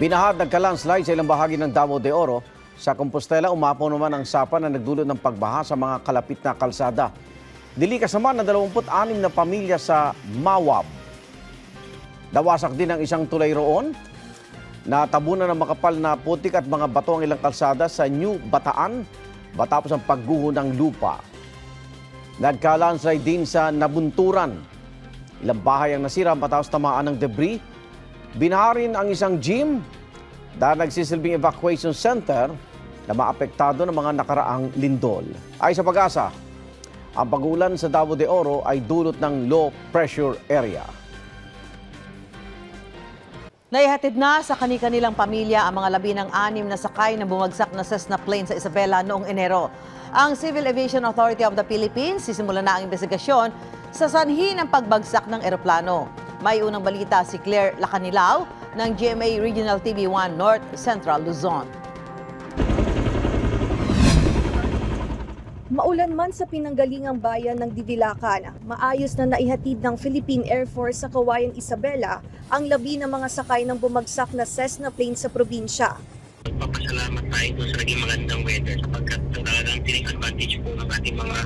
Binahad nagka-landslide sa ilang bahagi ng Davao de Oro. Sa Compostela, umapaw naman ang sapa na nagdulot ng pagbaha sa mga kalapit na kalsada. Dilikas naman ng 26 na pamilya sa Mawab. Nawasak din ang isang tulay roon. Natabunan ng makapal na putik at mga bato ang ilang kalsada sa New Bataan matapos ang pagguho ng lupa. Nagka-landslide din sa Nabunturan. Ilang bahay ang nasira matapos tamaan ng debris. Binaharin ang isang gym dahil nagsisilbing evacuation center na maapektado ng mga nakaraang lindol. Ay sa pag-asa, ang pag-ulan sa Davao de Oro ay dulot ng low pressure area. Naihatid na sa kani-kanilang pamilya ang mga labi ng anim na sakay na bumagsak na Cessna plane sa Isabela noong Enero. Ang Civil Aviation Authority of the Philippines sisimula na ang investigasyon sa sanhi ng pagbagsak ng eroplano. May unang balita si Claire Lacanilao ng GMA Regional TV1 North Central Luzon. Maulan man sa pinanggalingang bayan ng Divilacan, maayos na naihatid ng Philippine Air Force sa Kawayan Isabela ang labi ng mga sakay ng bumagsak na Cessna plane sa probinsya. Papasalamat tayo doon sa naging magandang weather sapagkat talagang tining advantage po ng ating mga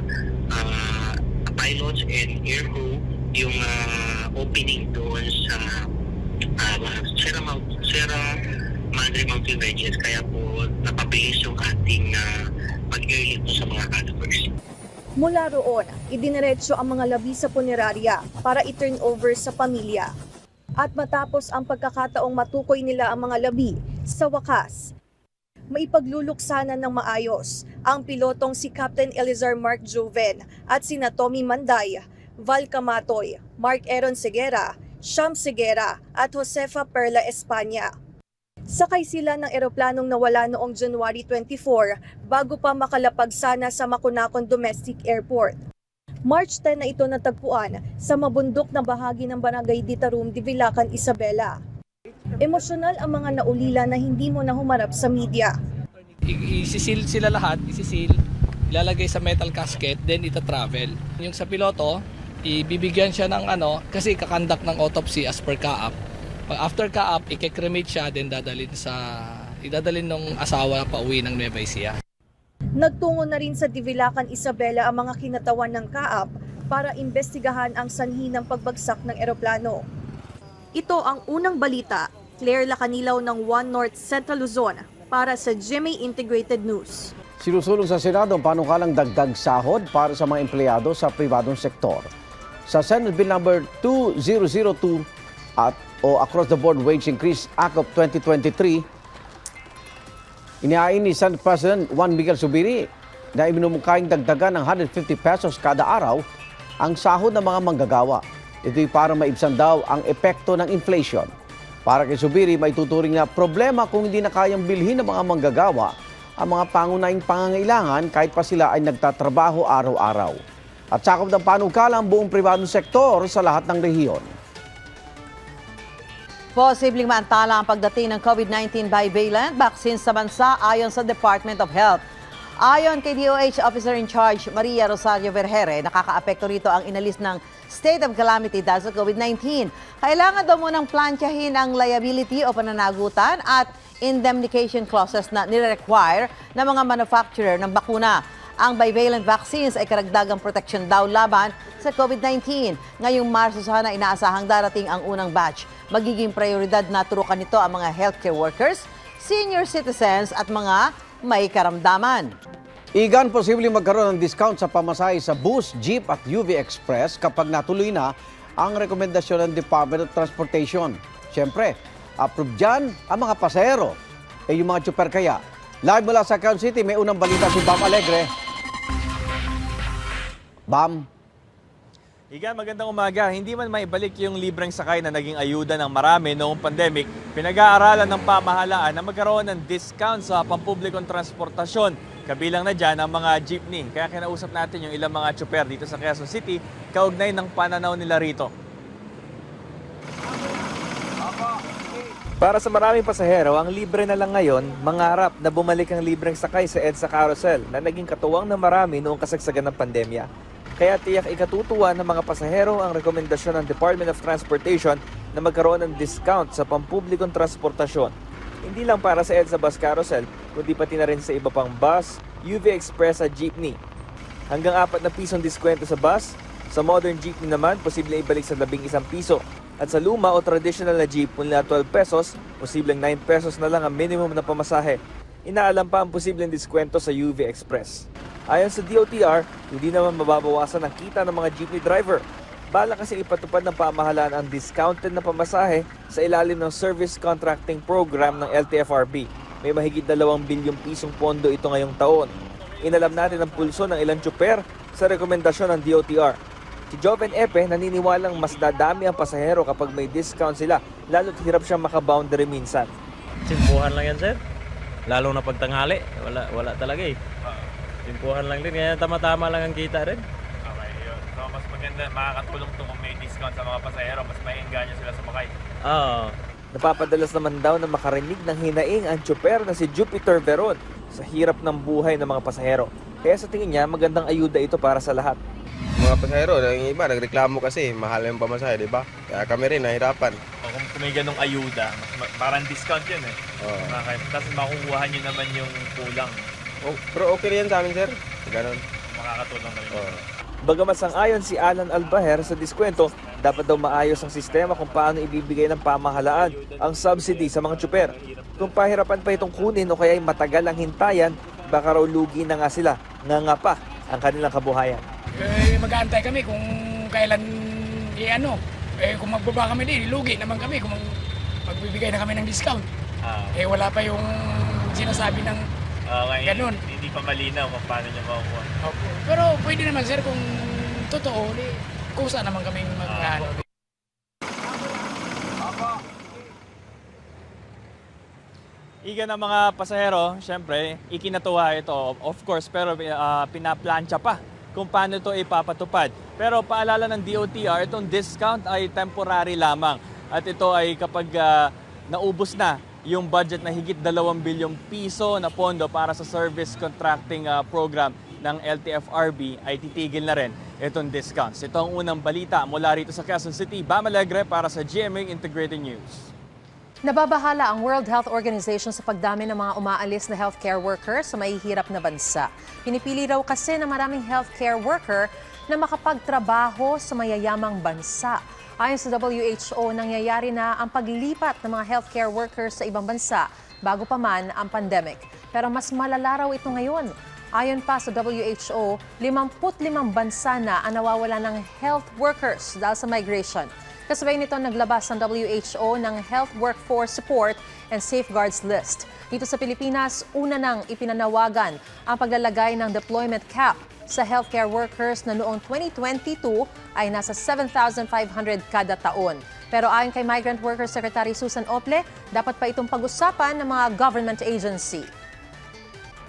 ah, pilots and air crew yung ah, opening doon sa uh, Sierra, Mount, Sierra Madre Mountain Ranges kaya po napabilis yung ating uh, mag-airlift doon sa mga customers. Mula roon, idiniretso ang mga labi sa punerarya para i-turn over sa pamilya. At matapos ang pagkakataong matukoy nila ang mga labi, sa wakas, maipagluluksana ng maayos ang pilotong si Captain Elizar Mark Joven at sina Tommy Manday, Val Camatoy, Mark Aaron Segera, Sham Segera at Josefa Perla Espanya. Sakay sila ng eroplanong nawala noong January 24 bago pa makalapag sana sa Makunakon Domestic Airport. March 10 na ito natagpuan sa mabundok na bahagi ng Barangay Ditarum, Divilacan, Isabela. Emosyonal ang mga naulila na hindi mo na humarap sa media. Isisil sila lahat, isisil, ilalagay sa metal casket, then ita-travel. Yung sa piloto, ibibigyan siya ng ano, kasi kakandak ng autopsy as per kaap. Pag after kaap, ike-cremate siya, then dadalhin sa, idadalhin ng asawa pa uwi ng Nueva Ecija. Nagtungo na rin sa Divilacan, Isabela ang mga kinatawan ng kaap para imbestigahan ang sanhi ng pagbagsak ng eroplano. Ito ang unang balita. Claire Lacanilaw ng One North Central Luzon para sa GMA Integrated News. Sinusulong sa Senado ang panukalang dagdag sahod para sa mga empleyado sa pribadong sektor. Sa Senate Bill number 2002 at o Across the Board Wage Increase Act of 2023, inihain ni Senate President Juan Miguel Subiri na iminumukhaing dagdagan ng 150 pesos kada araw ang sahod ng mga manggagawa. Ito'y para maibsan daw ang epekto ng inflation. Para kay Subiri, may tuturing na problema kung hindi na kayang bilhin ng mga manggagawa ang mga pangunahing pangangailangan kahit pa sila ay nagtatrabaho araw-araw. At sakop ng panukala ang buong pribadong sektor sa lahat ng rehiyon. Posibleng maantala ang pagdating ng COVID-19 bivalent vaccine sa bansa ayon sa Department of Health. Ayon kay DOH Officer in Charge Maria Rosario Vergere, nakakaapekto rito ang inalis ng state of calamity dahil sa COVID-19. Kailangan daw munang plantyahin ang liability o pananagutan at indemnification clauses na nire-require ng mga manufacturer ng bakuna. Ang bivalent vaccines ay karagdagang protection daw laban sa COVID-19. Ngayong Marso sana inaasahang darating ang unang batch. Magiging prioridad na turukan nito ang mga healthcare workers, senior citizens at mga may karamdaman. Igan, posibleng magkaroon ng discount sa pamasahe sa bus, jeep at UV Express kapag natuloy na ang rekomendasyon ng Department of Transportation. Siyempre, approve dyan ang mga pasahero. Eh yung mga chuper kaya. Live mula sa Quezon City, may unang balita si Bam Alegre. Bam, Igan, magandang umaga. Hindi man maibalik yung libreng sakay na naging ayuda ng marami noong pandemic, pinag-aaralan ng pamahalaan na magkaroon ng discount sa pampublikong transportasyon. Kabilang na dyan ang mga jeepney. Kaya kinausap natin yung ilang mga tsuper dito sa Quezon City, kaugnay ng pananaw nila rito. Para sa maraming pasahero, ang libre na lang ngayon, mangarap na bumalik ang libreng sakay sa EDSA Carousel na naging katuwang ng marami noong kasagsagan ng pandemya. Kaya tiyak ikatutuwa ng mga pasahero ang rekomendasyon ng Department of Transportation na magkaroon ng discount sa pampublikong transportasyon. hindi lang para sa EDSA Bus Carousel, kundi pati na rin sa iba pang bus, UV Express at jeepney. Hanggang apat na pisong diskwento sa bus, sa modern jeepney naman, posible ibalik sa labing isang piso. At sa luma o traditional na jeep mula 12 pesos, posibleng 9 pesos na lang ang minimum na pamasahe. Inaalam pa ang posibleng diskwento sa UV Express. Ayon sa DOTR, hindi naman mababawasan ang kita ng mga jeepney driver. Bala kasi ipatupad ng pamahalaan ang discounted na pamasahe sa ilalim ng Service Contracting Program ng LTFRB. May mahigit 2 bilyong pisong pondo ito ngayong taon. Inalam natin ang pulso ng ilang tsuper sa rekomendasyon ng DOTR. Si Joven Epe naniniwalang mas dadami ang pasahero kapag may discount sila, lalo't hirap siyang makaboundary minsan. Simpuhan lang yan, sir. Lalo na pagtanghali. Wala, wala talaga eh. Simpuhan lang din. Kaya tama-tama lang ang kita rin. Okay, yun. So, mas maganda, makakatulong to kung may discount sa mga pasahero, mas may engganyo sila sumakay. Oo. Napapadalas naman daw na makarinig ng hinaing ang tsuper na si Jupiter Veron sa hirap ng buhay ng mga pasahero. Kaya sa tingin niya, magandang ayuda ito para sa lahat. mga pasahero, yung iba nagreklamo kasi mahal yung pamasahe, di ba? Kaya kami rin nahirapan. O kung, kung may ganong ayuda, mas, parang discount yun eh. Oo. Tapos makukuha nyo naman yung kulang. Oh, pero okay rin yan sa amin, sir. Ganun. Makakatulong na Oo. Bagamat sang-ayon si Alan Albaher sa diskwento, dapat daw maayos ang sistema kung paano ibibigay ng pamahalaan ang subsidy sa mga tsuper. Kung pahirapan pa itong kunin o kaya matagal ang hintayan, baka raw lugi na nga sila, nga nga pa ang kanilang kabuhayan. eh, mag-aantay kami kung kailan i-ano. Eh, kung magbaba kami din, lugi naman kami kung magbibigay na kami ng discount. Eh, wala pa yung sinasabi ng ganun. Hindi pa malinaw kung paano nyo makukuha. Pero pwede naman sir kung totoo, di, kusa naman kaming mag ano. Iga ng mga pasahero, syempre, ikinatuwa ito, of course, pero uh, pinaplansya pa kung paano ito ipapatupad. Pero paalala ng DOTR, itong discount ay temporary lamang. At ito ay kapag ah, naubos na yung budget na higit 2 bilyong piso na pondo para sa service contracting ah, program ng LTFRB ay titigil na rin itong discounts. Ito ang unang balita mula rito sa Quezon City. Bam Alegre para sa GMA Integrated News. Nababahala ang World Health Organization sa pagdami ng mga umaalis na healthcare workers sa mahihirap na bansa. Pinipili raw kasi ng maraming healthcare worker na makapagtrabaho sa mayayamang bansa. Ayon sa WHO, nangyayari na ang paglipat ng mga healthcare workers sa ibang bansa bago pa man ang pandemic. Pero mas malala raw ito ngayon. Ayon pa sa WHO, 55 bansa na ang nawawala ng health workers dahil sa migration. Kasabay nito naglabas ang WHO ng Health Workforce Support and Safeguards List. Dito sa Pilipinas, una nang ipinanawagan ang paglalagay ng deployment cap sa healthcare workers na noong 2022 ay nasa 7,500 kada taon. Pero ayon kay Migrant Workers Secretary Susan Ople, dapat pa itong pag-usapan ng mga government agency.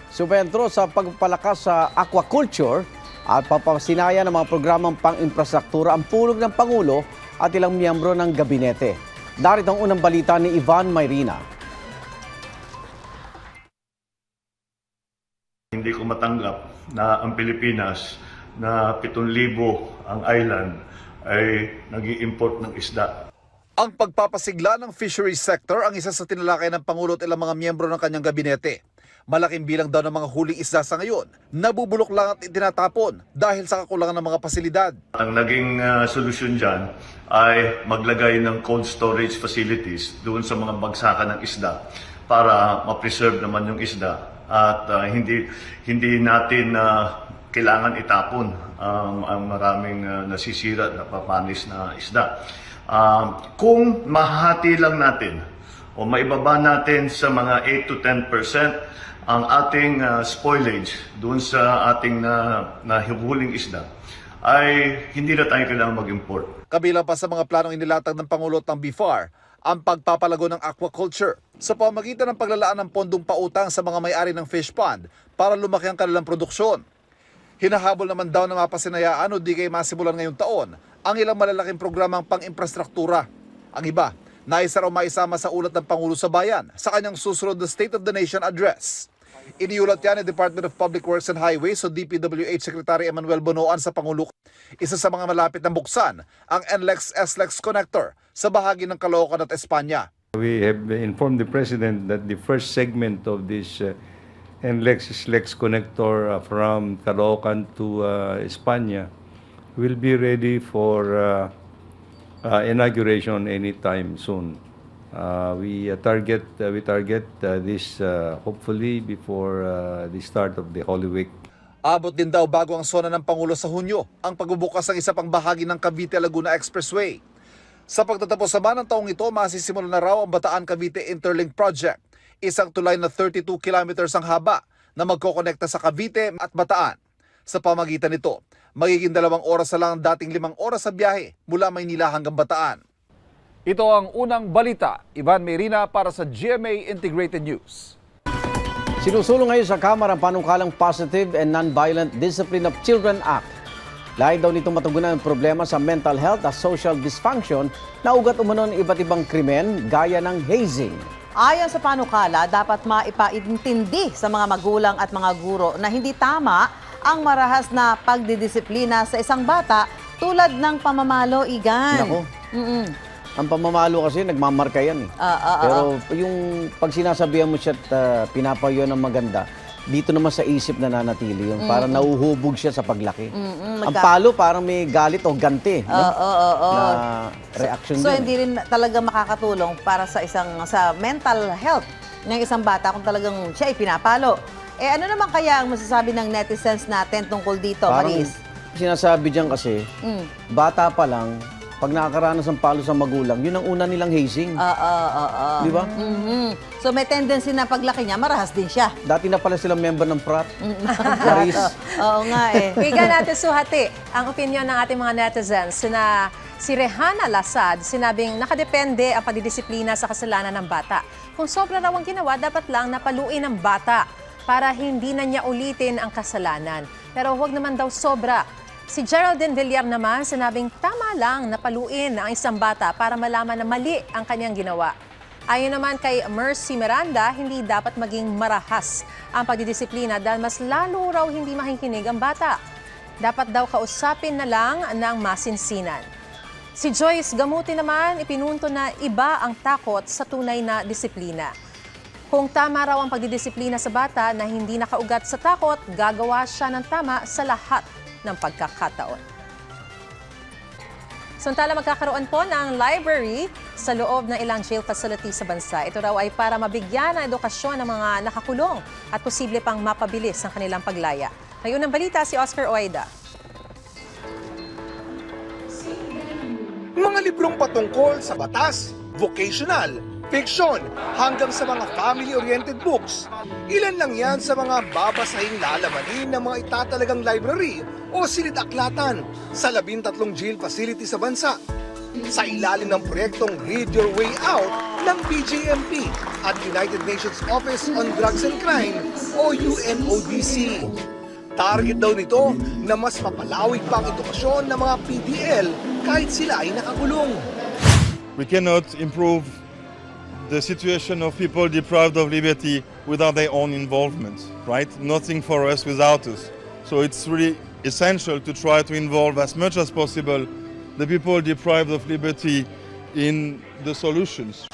Subentro sa pagpalakas sa aquaculture at papasinaya ng mga programang pang-infrastruktura ang pulong ng Pangulo at ilang miyembro ng gabinete. Narito ang unang balita ni Ivan Mayrina. Hindi ko matanggap na ang Pilipinas na 7,000 ang island ay nag import ng isda. Ang pagpapasigla ng fisheries sector ang isa sa tinalakay ng Pangulo at ilang mga miyembro ng kanyang gabinete. Malaking bilang daw ng mga huling isda sa ngayon, nabubulok lang at itinatapon dahil sa kakulangan ng mga pasilidad. Ang naging ah, solusyon dyan ay maglagay ng cold storage facilities doon sa mga bagsakan ng isda para ma-preserve naman yung isda at ah, hindi hindi natin na kailangan itapon ang ang maraming ah, nasisira at napapanis na isda. Um, kung mahati lang natin o maibaba natin sa mga 8 to 10 ang ating ah, spoilage doon sa ating na, nahihuling isda, ay hindi na tayo kailangan mag-import. Kabilang pa sa mga planong inilatag ng Pangulo at ng BIFAR, ang pagpapalago ng aquaculture sa pamagitan ng paglalaan ng pondong pautang sa mga may-ari ng fish pond para lumaki ang kanilang produksyon. Hinahabol naman daw ng mga pasinayaan o di kayo masimulan ngayong taon ang ilang malalaking programang pang-infrastruktura. Ang iba, naisa raw maisama sa ulat ng Pangulo sa Bayan sa kanyang susunod na State of the Nation Address. Iniulat yan ni Department of Public Works and Highways o DPWH Secretary Emmanuel Bonoan sa Pangulo. Isa sa mga malapit na buksan ang NLEX-SLEX connector sa bahagi ng Caloocan at Espanya. We have informed the President that the first segment of this uh, NLEX Lex connector uh, from Caloocan to uh, España will be ready for uh, uh, inauguration anytime soon. Uh, we uh, target uh, we target uh, this uh, hopefully before uh, the start of the Holy Week. Abot din daw bago ang sona ng Pangulo sa Hunyo ang pagbubukas ng isa pang bahagi ng Cavite-Laguna Expressway. Sa pagtatapos naman ng taong ito, masisimulan na raw ang Bataan-Cavite Interlink Project, isang tulay na 32 kilometers ang haba na magkokonekta sa Cavite at Bataan. Sa pamagitan nito, magiging dalawang oras na lang ang dating limang oras sa biyahe mula Maynila hanggang Bataan. Ito ang unang balita. Ivan Merina para sa GMA Integrated News. Sinusulong ngayon sa Kamara ang panukalang Positive and Nonviolent Discipline of Children Act. Lahat daw nitong matugunan ang problema sa mental health at social dysfunction na ugat umano ng iba't ibang krimen gaya ng hazing. Ayon sa panukala, dapat maipaintindi sa mga magulang at mga guro na hindi tama ang marahas na pagdidisiplina sa isang bata tulad ng pamamalo, Igan. Nako. Mm-mm. Ang pamamalo kasi nagmamarka yan eh. Ah, ah, ah, Pero yung pag sinasabihan mo siya at uh, pinapayo ng maganda, dito naman sa isip na nanatili yun. Parang nauhubog siya sa paglaki. Mm-mm, Ang magka- palo parang may galit o ganti. Oo, no? oo, oo. Na reaction So din. hindi rin talaga makakatulong para sa isang sa mental health ng isang bata kung talagang siya ay pinapalo. Eh ano naman kaya ang masasabi ng netizens natin tungkol dito, Parang Maris? sinasabi diyan kasi, Mm. bata pa lang, pag nakakaranas ng palo sa magulang, yun ang una nilang hazing. Oo, oo, oo. Di ba? Mhm. So may tendency na paglaki niya, marahas din siya. Dati na pala silang member ng Prat. Paris. Oo nga eh. Wiga natin suhati ang opinion ng ating mga netizens na si Rehana Lasad sinabing nakadepende ang pagdidisiplina sa kasalanan ng bata. Kung sobra raw ang ginawa, dapat lang napaluin ang bata para hindi na niya ulitin ang kasalanan. Pero huwag naman daw sobra. Si Geraldine Villar naman sinabing tama lang napaluin ang isang bata para malaman na mali ang kanyang ginawa. Ayon naman kay Mercy Miranda, hindi dapat maging marahas ang pagdidisiplina dahil mas lalo raw hindi makikinig ang bata. Dapat daw kausapin na lang ng masinsinan. Si Joyce Gamuti naman, ipinunto na iba ang takot sa tunay na disiplina. Kung tama raw ang pagdidisiplina sa bata na hindi nakaugat sa takot, gagawa siya ng tama sa lahat ng pagkakataon. Samantala magkakaroon po ng library sa loob ng ilang jail facility sa bansa. Ito raw ay para mabigyan ng edukasyon ng mga nakakulong at posible pang mapabilis ang kanilang paglaya. Ngayon ang balita si Oscar Oida. Mga librong patungkol sa batas, vocational, fiction, hanggang sa mga family-oriented books. Ilan lang yan sa mga babasahing lalamanin ng mga itatalagang library o silid-aklatan sa labintatlong jail facility sa bansa. Sa ilalim ng proyektong Read Your Way Out ng BJMP at United Nations Office on Drugs and Crime o UNODC. Target daw nito na mas mapalawig pa ang edukasyon ng mga PDL kahit sila ay nakakulong. We cannot improve the situation of people deprived of liberty without their own involvement, right? Nothing for us without us. So it's really essential to try to involve as much as possible the people deprived of liberty in the solutions.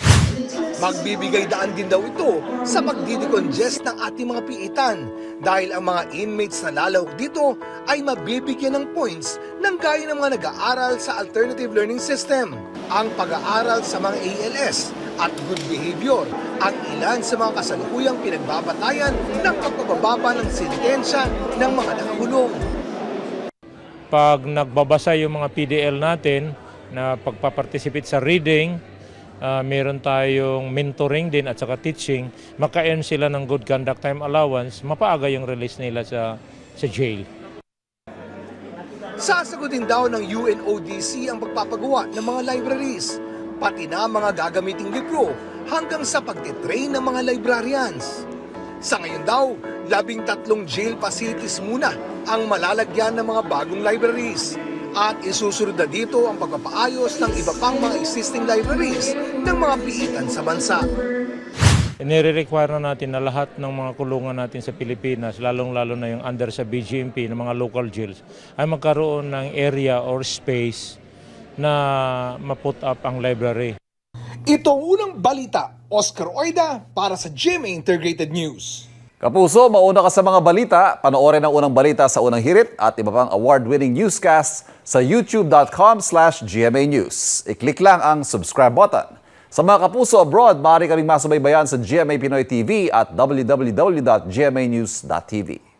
Magbibigay daan din daw ito sa pagdidecongest ng ating mga piitan dahil ang mga inmates na lalawag dito ay mabibigyan ng points ng gaya ng mga nag-aaral sa alternative learning system. Ang pag-aaral sa mga ALS at good behavior ang ilan sa mga kasalukuyang pinagbabatayan ng pagpapababa ng sentensya ng mga nakakulong. pag nagbabasa yung mga PDL natin na pagpaparticipate sa reading, ah, meron tayong mentoring din at saka teaching, maka-earn sila ng good conduct time allowance, mapaaga yung release nila sa, sa jail. Sasagutin daw ng UNODC ang pagpapagawa ng mga libraries, pati na mga gagamiting libro hanggang sa pagtitrain ng mga librarians. Sa ngayon daw, labing tatlong jail facilities muna ang malalagyan ng mga bagong libraries. At isusunod na dito ang pagpapaayos ng iba pang mga existing libraries ng mga piitan sa bansa. Nire-require na natin na lahat ng mga kulungan natin sa Pilipinas, lalong-lalo na yung under sa BGMP, ng mga local jails, ay magkaroon ng area or space na ma-put up ang library. Ito ang unang balita, Oscar Oida para sa GMA Integrated News. Kapuso, mauna ka sa mga balita. Panoorin ang unang balita sa unang hirit at iba pang award-winning newscasts sa youtube.com slash GMA News. I-click lang ang subscribe button. Sa mga kapuso abroad, maaari kaming masubaybayan sa GMA Pinoy TV at www.gmanews.tv.